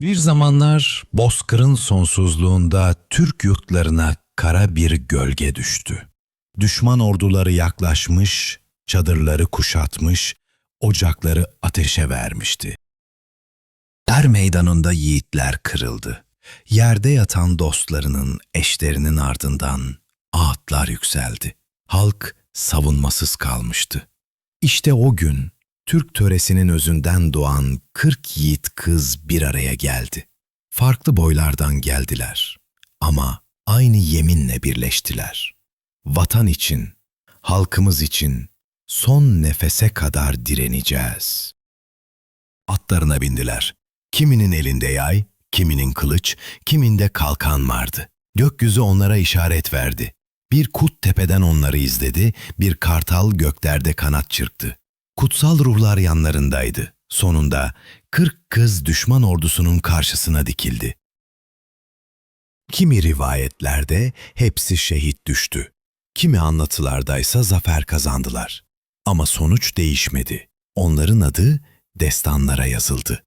Bir zamanlar Bozkır'ın sonsuzluğunda Türk yurtlarına kara bir gölge düştü. Düşman orduları yaklaşmış, çadırları kuşatmış, ocakları ateşe vermişti. Er meydanında yiğitler kırıldı. Yerde yatan dostlarının, eşlerinin ardından ağıtlar yükseldi. Halk savunmasız kalmıştı. İşte o gün Türk töresinin özünden doğan 40 yiğit kız bir araya geldi. Farklı boylardan geldiler ama aynı yeminle birleştiler. Vatan için, halkımız için son nefese kadar direneceğiz. Atlarına bindiler. Kiminin elinde yay, kiminin kılıç, kiminde kalkan vardı. Gökyüzü onlara işaret verdi. Bir kut tepeden onları izledi, bir kartal göklerde kanat çırptı. Kutsal ruhlar yanlarındaydı. Sonunda kırk kız düşman ordusunun karşısına dikildi. Kimi rivayetlerde hepsi şehit düştü. Kimi anlatılardaysa zafer kazandılar. Ama sonuç değişmedi. Onların adı destanlara yazıldı.